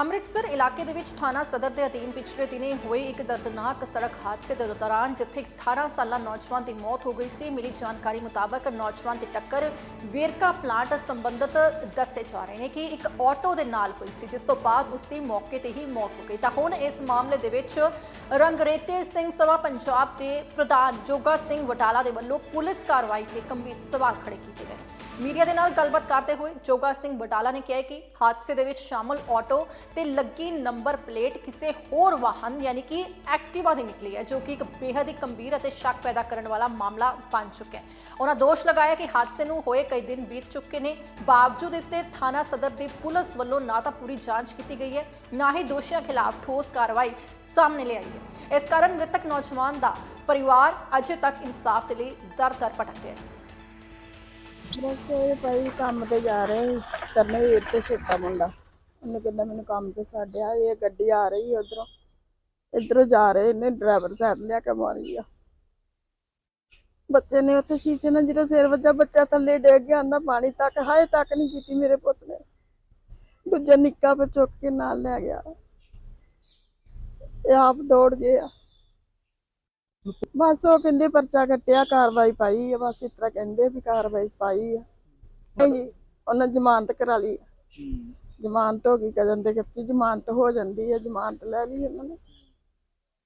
ਅੰਮ੍ਰਿਤਸਰ ਇਲਾਕੇ ਦੇ ਵਿੱਚ ਥਾਣਾ ਸਦਰ ਦੇ ਅਧੀਨ ਪਿਛਲੇ ਦਿਨੀ ਹੋਏ ਇੱਕ ਦਰਦਨਾਕ ਸੜਕ ਹਾਦਸੇ ਦੇ ਦੌਰਾਨ ਜਿੱਥੇ 18 ਸਾਲਾ ਨੌਜਵਾਨ ਦੀ ਮੌਤ ਹੋ ਗਈ ਸੀ, ਮਿਲੀ ਜਾਣਕਾਰੀ ਮੁਤਾਬਕ ਨੌਜਵਾਨ ਦੀ ਟੱਕਰ ਵੇਰਕਾ ਪਲਾਂਟ ਸੰਬੰਧਤ ਦੱਸੇ ਜਾ ਰਹੇ ਨੇ ਕਿ ਇੱਕ ਆਟੋ ਦੇ ਨਾਲ ਹੋਈ ਸੀ, ਜਿਸ ਤੋਂ ਬਾਅਦ ਉਸ ਦੀ ਮੌਕੇ ਤੇ ਹੀ ਮੌਤ ਹੋ ਗਈ। ਤਾਂ ਹੁਣ ਇਸ ਮਾਮਲੇ ਦੇ ਵਿੱਚ ਰੰਗਰੇਟੇ ਸਿੰਘ ਸਭਾ ਪੰਜਾਬ ਦੇ ਪ੍ਰਧਾਨ ਜੋਗਾ ਸਿੰਘ ਵਟਾਲਾ ਦੇ ਵੱਲੋਂ ਪੁਲਿਸ ਕਾਰਵਾਈ ਤੇ ਗੰਭੀਰ ਸਵਾਲ ਖੜੇ ਕੀਤੇ ਗਏ। ਮੀਡੀਆ ਦੇ ਨਾਲ ਗੱਲਬਾਤ ਕਰਦੇ ਹੋਏ ਜੋਗਾ ਸਿੰਘ ਬਟਾਲਾ ਨੇ ਕਿਹਾ ਕਿ ਹਾਦਸੇ ਦੇ ਵਿੱਚ ਸ਼ਾਮਲ ਆਟੋ ਤੇ ਲੱਗੀ ਨੰਬਰ ਪਲੇਟ ਕਿਸੇ ਹੋਰ ਵਾਹਨ, ਯਾਨੀ ਕਿ ਐਕਟਿਵਾ ਦੀ ਨਿਕਲੀ ਹੈ, ਜੋ ਕਿ ਇੱਕ ਬੇहद ਹੀ ਗੰਭੀਰ ਅਤੇ ਸ਼ੱਕ ਪੈਦਾ ਕਰਨ ਵਾਲਾ ਮਾਮਲਾ ਬਣ ਚੁੱਕਿਆ ਹੈ। ਉਹਨਾਂ ਦੋਸ਼ ਲਗਾਇਆ ਕਿ ਹਾਦਸੇ ਨੂੰ ਹੋਏ ਕਈ ਦਿਨ ਬੀਤ ਚੁੱਕੇ ਨੇ। ਬਾਵਜੂਦ ਇਸ ਤੇ ਥਾਣਾ ਸਦਰ ਦੀ ਪੁਲਿਸ ਵੱਲੋਂ ਨਾ ਤਾਂ ਪੂਰੀ ਜਾਂਚ ਕੀਤੀ ਗਈ ਹੈ, ਨਾ ਹੀ ਦੋਸ਼ੀਆਂ ਖਿਲਾਫ ਠੋਸ ਕਾਰਵਾਈ ਸਾਹਮਣੇ ਲਿਆਈ ਹੈ। ਇਸ ਕਾਰਨ ਮ੍ਰਿਤਕ ਨੌਜਵਾਨ ਦਾ ਪਰਿਵਾਰ ਅਜੇ ਤੱਕ ਇਨਸਾਫ ਦੇ ਲਈ ਦਰ-ਦਰ ਭਟਕ ਰਿਹਾ ਹੈ। ਬਸ ਇਹ ਭਾਈ ਕੰਮ ਤੇ ਜਾ ਰਹੇ ਸੀ। ਵੀਰ ਤੇ ਛੋਟਾ ਮੁੰਡਾ। ਉਹਨੇ ਕਹਿੰਦਾ ਮੈਨੂੰ ਕੰਮ ਤੇ ਛੱਡਿਆ ਇਹ ਗੱਡੀ ਆ ਰਹੀ ਉਧਰੋਂ। ਇਧਰੋਂ ਜਾ ਰਹੇ ਨੇ, ਡਰਾਈਵਰ ਸਾਹਿਬ ਲਿਆ ਕੇ ਮਾਰੀ ਆ। ਬੱਚੇ ਨੇ ਉੱਥੇ ਸ਼ੀਸ਼ੇ ਨਾਲ ਜਿਹੜਾ ਸਿਰ ਵੱਜਾ, ਬੱਚਾ ਥੱਲੇ ਡਿੱਗ ਗਿਆ, ਆਂਦਾ ਪਾਣੀ ਤੱਕ, ਹਾਏ ਤੱਕ ਨਹੀਂ ਕੀਤੀ ਮੇਰੇ ਪੁੱਤ ਨੇ। ਦੂਜਾ ਨਿੱਕਾ ਪੇ ਚੁੱਕ ਕੇ ਨਾਲ ਲੈ ਗਿਆ। ਇਹ ਆਪ ਦੌੜ ਗਏ ਆ। ਬਸ ਉਹ ਕਹਿੰਦੇ ਪਰਚਾ ਕੱਟਿਆ ਕਾਰਵਾਈ ਪਾਈ ਆ ਬਸ ਇਸ ਤਰ੍ਹਾਂ ਕਹਿੰਦੇ ਵੀ ਕਾਰਵਾਈ ਪਾਈ ਆ। ਨਹੀਂ ਜੀ, ਉਹਨਾਂ ਜ਼ਮਾਨਤ ਕਰਾ ਲਈ ਜ਼ਮਾਨਤ ਹੋ ਗਈ ਕਦਨ ਤੇ ਕੱਚੀ ਜ਼ਮਾਨਤ ਹੋ ਜਾਂਦੀ ਹੈ ਜ਼ਮਾਨਤ ਲੈ ਲਈ ਉਹਨਾਂ ਨੇ।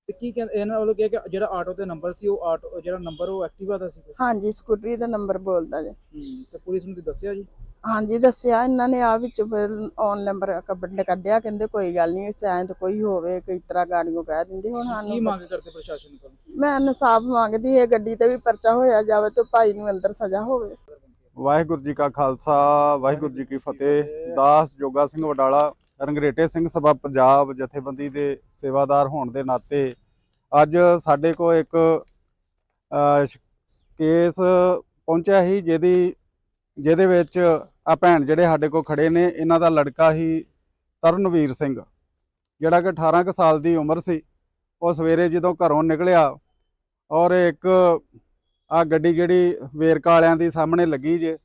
ਤੇ ਕੀ ਕਹਿੰਦੇ ਇਹਨਾਂ ਵੱਲੋਂ ਕਿਹਾ ਕਿ ਜਿਹੜਾ ਆਟੋ ਤੇ ਨੰਬਰ ਸੀ ਉਹ ਆਟੋ ਜਿਹੜਾ ਨੰਬਰ ਉਹ ਐਕਟਿਵਾ ਦਾ ਸੀ ਹਾਂਜੀ ਸਕੂਟਰੀ ਦਾ ਨੰਬਰ ਬੋਲਦਾ ਜੀ। ਤੇ ਪੁਲਿਸ ਨੂੰ ਤੁਸੀਂ ਦੱਸਿਆ ਜੀ? ਹਾਂਜੀ ਦੱਸਿਆ ਇਹਨਾਂ ਨੇ ਆ ਵਿੱਚ ਫਿਰ ਔਨ ਨੰਬਰ ਕੱਢ ਕੱਢਿਆ ਕਹਿੰਦੇ ਕੋਈ ਗੱਲ ਨਹੀਂ ਸ਼ਾਇਦ ਕੋਈ ਹੋਵੇ ਕਈ ਤਰ੍ਹਾਂ ਗਾੜੀਆਂ ਕਹਿ ਦਿੰਦੇ ਹੁਣ ਕੀ ਸਾਨੂੰ ਮੰਗ ਕਰਦੇ ਪ੍ਰਸ਼ਾਸਨ ਕੋਲ? ਮੈਂ ਇਨਸਾਫ ਮੰਗਦੀ ਇਹ ਗੱਡੀ ਤੇ ਵੀ ਪਰਚਾ ਹੋਇਆ ਜਾਵੇ ਤੇ ਭਾਈ ਨੂੰ ਅੰਦਰ ਸਜ਼ਾ ਹੋਵੇ। ਵਾਹਿਗੁਰੂ ਜੀ ਕਾ ਖਾਲਸਾ ਵਾਹਿਗੁਰੂ ਜੀ ਕੀ ਫਤਿਹ। ਦਾਸ ਜੋਗਾ ਸਿੰਘ ਵਡਾਲਾ ਰੰਗਰੇਟੇ ਸਿੰਘ ਸਭਾ ਪੰਜਾਬ ਜਥੇਬੰਦੀ ਦੇ ਸੇਵਾਦਾਰ ਹੋਣ ਦੇ ਨਾਤੇ ਅੱਜ ਸਾਡੇ ਕੋਲ ਇੱਕ ਅਹ, ਸ਼- ਕੇਸ ਪਹੁੰਚਿਆ ਸੀ ਜਿਹਦੀ ਜਿਹਦੇ ਵਿੱਚ ਆ ਭੈਣ ਜਿਹੜੇ ਸਾਡੇ ਕੋਲ ਖੜੇ ਨੇ, ਇਹਨਾਂ ਦਾ ਲੜਕਾ ਹੀ ਤਰਨਵੀਰ ਸਿੰਘ, ਜਿਹੜਾ ਕਿ 18 ਕੁ ਸਾਲ ਦੀ ਉਮਰ ਸੀ। ਉਹ ਸਵੇਰੇ ਜਦੋਂ ਘਰੋਂ ਨਿਕਲਿਆ ਔਰ ਇੱਕ ਆ ਗੱਡੀ ਜਿਹੜੀ ਵੇਰਕਾ ਵਾਲਿਆਂ ਦੀ ਸਾਹਮਣੇ ਲੱਗੀ ਜੇ,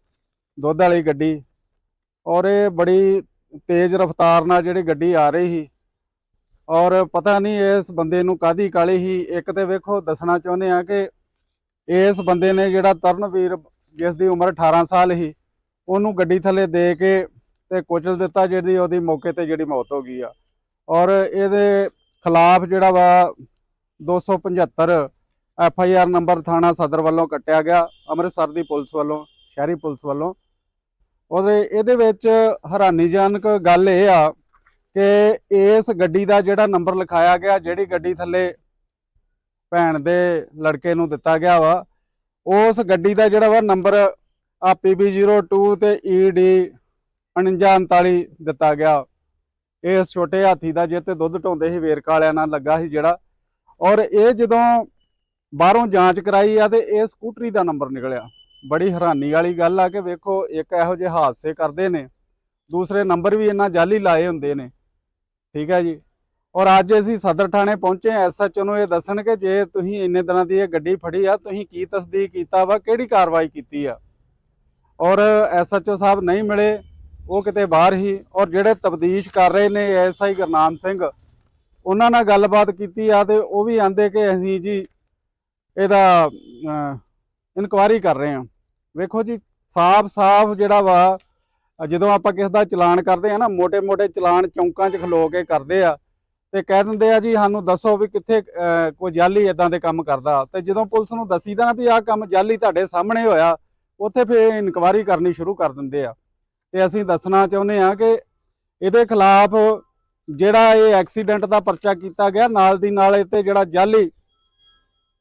ਦੁੱਧ ਵਾਲੀ ਗੱਡੀ, ਔਰ ਇਹ ਬੜੀ ਤੇਜ਼ ਰਫ਼ਤਾਰ ਨਾਲ ਜਿਹੜੀ ਗੱਡੀ ਆ ਰਹੀ ਸੀ। ਔਰ ਪਤਾ ਨਹੀਂ ਇਸ ਬੰਦੇ ਨੂੰ ਕਾਦੀ ਕਾਲੀ ਸੀ, ਇੱਕ ਤੇ ਵੇਖੋ ਦੱਸਣਾ ਚਾਹੁੰਦੇ ਆ ਕਿ ਇਸ ਬੰਦੇ ਨੇ ਜਿਹੜਾ ਤਰਨਵੀਰ ਜਿਸ ਦੀ ਉਮਰ 18 ਸਾਲ ਸੀ ਉਹਨੂੰ ਗੱਡੀ ਥੱਲੇ ਦੇ ਕੇ ਤੇ ਕੁਚਲ ਦਿੱਤਾ ਜਿਹੜੀ ਉਹਦੀ ਮੌਕੇ ਤੇ ਜਿਹੜੀ ਮੌਤ ਹੋ ਗਈ ਆ। ਔਰ ਇਹਦੇ ਖਿਲਾਫ ਜਿਹੜਾ ਵਾ 275 ਐਫ ਆਈ ਆਰ ਨੰਬਰ ਥਾਣਾ ਸਦਰ ਵੱਲੋਂ ਕੱਟਿਆ ਗਿਆ, ਅੰਮ੍ਰਿਤਸਰ ਦੀ ਪੁਲਿਸ ਵੱਲੋਂ, ਸ਼ਹਿਰੀ ਪੁਲਿਸ ਵੱਲੋਂ। ਉਹਦੇ ਇਹਦੇ ਵਿੱਚ ਹੈਰਾਨੀਜਨਕ ਗੱਲ ਇਹ ਆ ਕਿ ਇਸ ਗੱਡੀ ਦਾ ਜਿਹੜਾ ਨੰਬਰ ਲਿਖਾਇਆ ਗਿਆ, ਜਿਹੜੀ ਗੱਡੀ ਥੱਲੇ ਭੈਣ ਦੇ ਲੜਕੇ ਨੂੰ ਦਿੱਤਾ ਗਿਆ ਵਾ, ਉਸ ਗੱਡੀ ਦਾ ਜਿਹੜਾ ਵਾ ਨੰਬਰ ਆ PB02 ਤੇ ED 4939 ਦਿੱਤਾ ਗਿਆ। ਇਸ ਛੋਟੇ ਹਾਥੀ ਦਾ ਜਿੱਤੇ ਦੁੱਧ ਢੋਂਦੇ ਸੀ ਵੇਰਕਾ ਵਾਲਿਆਂ ਨਾਲ ਲੱਗਾ ਸੀ ਜਿਹੜਾ। ਔਰ ਇਹ ਜਦੋਂ ਬਾਹਰੋਂ ਜਾਂਚ ਕਰਾਈ ਆ ਤੇ ਇਹ ਸਕੂਟਰੀ ਦਾ ਨੰਬਰ ਨਿਕਲਿਆ। ਬੜੀ ਹੈਰਾਨੀ ਵਾਲੀ ਗੱਲ ਆ ਕਿ ਵੇਖੋ, ਇੱਕ ਇਹੋ ਜਿਹੇ ਹਾਦਸੇ ਕਰਦੇ ਨੇ। ਦੂਸਰੇ ਨੰਬਰ ਵੀ ਇਹਨਾਂ ਜਾਲੀ ਲਾਏ ਹੁੰਦੇ ਨੇ। ਠੀਕ ਹੈ ਜੀ? ਔਰ ਅੱਜ ਅਸੀਂ ਸਦਰ ਥਾਣੇ ਪਹੁੰਚੇ ਐਸਐਚਓ ਨੂੰ ਇਹ ਦੱਸਣ ਕਿ ਜੇ ਤੁਸੀਂ ਇੰਨੇ ਦਿਨਾਂ ਦੀ ਇਹ ਗੱਡੀ ਫੜੀ ਆ, ਤੁਸੀਂ ਕੀ ਤਸਦੀਕ ਕੀਤਾ ਵਾ? ਕਿਹੜੀ ਕਾਰਵਾਈ ਕੀਤੀ ਆ? ਔਰ ਐਸਐਚਓ ਸਾਹਿਬ ਨਹੀਂ ਮਿਲੇ, ਉਹ ਕਿਤੇ ਬਾਹਰ ਹੀ, ਔਰ ਜਿਹੜੇ ਤਬਦੀਸ਼ ਕਰ ਰਹੇ ਨੇ ਐਸਆਈ ਗਰਨਾਮ ਸਿੰਘ, ਉਹਨਾਂ ਨਾਲ ਗੱਲਬਾਤ ਕੀਤੀ ਆ ਤੇ ਉਹ ਵੀ ਆਂਦੇ ਕਿ ਅਸੀਂ ਜੀ ਇਹਦਾ ਇਨਕੁਆਇਰੀ ਕਰ ਰਹੇ ਹਾਂ। ਵੇਖੋ ਜੀ, ਸਾਫ਼-ਸਾਫ਼ ਜਿਹੜਾ ਵਾ, ਜਦੋਂ ਆਪਾਂ ਕਿਸੇ ਦਾ ਚਲਾਨ ਕਰਦੇ ਆ ਨਾ ਮੋਟੇ ਮੋਟੇ ਚਲਾਨ ਚੌਂਕਾਂ 'ਚ ਖਲੋ ਕੇ ਕਰਦੇ ਆ, ਤੇ ਕਹਿ ਦਿੰਦੇ ਆ ਜੀ, ਸਾਨੂੰ ਦੱਸੋ ਵੀ ਕਿੱਥੇ ਕੋਈ ਜਾਲੀ ਇਦਾਂ ਦੇ ਕੰਮ ਕਰਦਾ। ਤੇ ਜਦੋਂ ਪੁਲਿਸ ਨੂੰ ਦੱਸੀਦਾ ਨਾ ਵੀ ਆਹ ਕੰਮ ਜਾਲੀ ਤੁਹਾਡੇ ਸਾਹਮਣੇ ਹੋਇਆ ਉੱਥੇ ਫਿਰ ਇਨਕੁਆਰੀ ਕਰਨੀ ਸ਼ੁਰੂ ਕਰ ਦਿੰਦੇ ਆ। ਤੇ ਅਸੀਂ ਦੱਸਣਾ ਚਾਹੁੰਦੇ ਆ ਕਿ ਇਹਦੇ ਖਿਲਾਫ ਜਿਹੜਾ ਇਹ ਐਕਸੀਡੈਂਟ ਦਾ ਪਰਚਾ ਕੀਤਾ ਗਿਆ, ਨਾਲ ਦੀ ਨਾਲ ਇਹ ਤੇ ਜਿਹੜਾ ਜਾਲੀ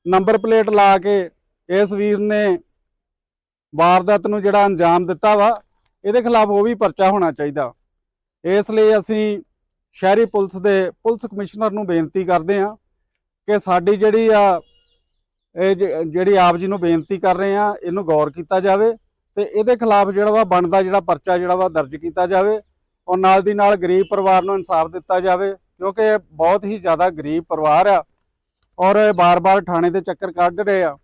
ਨੰਬਰ ਪਲੇਟ ਲਾ ਕੇ ਇਸ ਵੀਰ ਨੇ ਵਾਰਦਾਤ ਨੂੰ ਜਿਹੜਾ ਅੰਜਾਮ ਦਿੱਤਾ ਵਾ, ਇਹਦੇ ਖਿਲਾਫ ਉਹ ਵੀ ਪਰਚਾ ਹੋਣਾ ਚਾਹੀਦਾ। ਇਸ ਲਈ ਅਸੀਂ ਸ਼ਹਿਰੀ ਪੁਲਿਸ ਦੇ, ਪੁਲਿਸ ਕਮਿਸ਼ਨਰ ਨੂੰ ਬੇਨਤੀ ਕਰਦੇ ਹਾਂ ਕਿ ਸਾਡੀ ਜਿਹੜੀ ਆ ਇਹ ਜਿਹੜੀ ਆਪ ਜੀ ਨੂੰ ਬੇਨਤੀ ਕਰ ਰਹੇ ਆ ਇਹਨੂੰ ਗੌਰ ਕੀਤਾ ਜਾਵੇ ਤੇ ਇਹਦੇ ਖਿਲਾਫ ਜਿਹੜਾ ਵਾ ਬਣਦਾ ਜਿਹੜਾ ਪਰਚਾ ਜਿਹੜਾ ਵਾ ਦਰਜ ਕੀਤਾ ਜਾਵੇ ਔਰ ਨਾਲ ਦੀ ਨਾਲ ਗਰੀਬ ਪਰਿਵਾਰ ਨੂੰ ਇਨਸਾਫ ਦਿੱਤਾ ਜਾਵੇ, ਕਿਉਂਕਿ ਇਹ ਬਹੁਤ ਹੀ ਜ਼ਿਆਦਾ ਗਰੀਬ ਪਰਿਵਾਰ ਆ ਔਰ ਇਹ ਬਾਰ-ਬਾਰ ਥਾਣੇ ਦੇ ਚੱਕਰ ਕੱਢ ਰਹੇ ਆ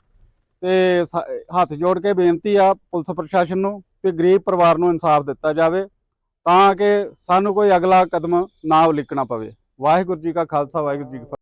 ਤੇ ਸ- ਹੱਥ ਜੋੜ ਕੇ ਬੇਨਤੀ ਆ ਪੁਲਿਸ ਪ੍ਰਸ਼ਾਸਨ ਨੂੰ ਕਿ ਗਰੀਬ ਪਰਿਵਾਰ ਨੂੰ ਇਨਸਾਫ ਦਿੱਤਾ ਜਾਵੇ ਤਾਂ ਕਿ ਸਾਨੂੰ ਕੋਈ ਅਗਲਾ ਕਦਮ ਨਾ ਉਲੀਕਣਾ ਪਵੇ। ਵਾਹਿਗੁਰੂ ਜੀ ਕਾ ਖਾਲਸਾ, ਵਾਹਿਗੁਰੂ ਜੀ ਕੀ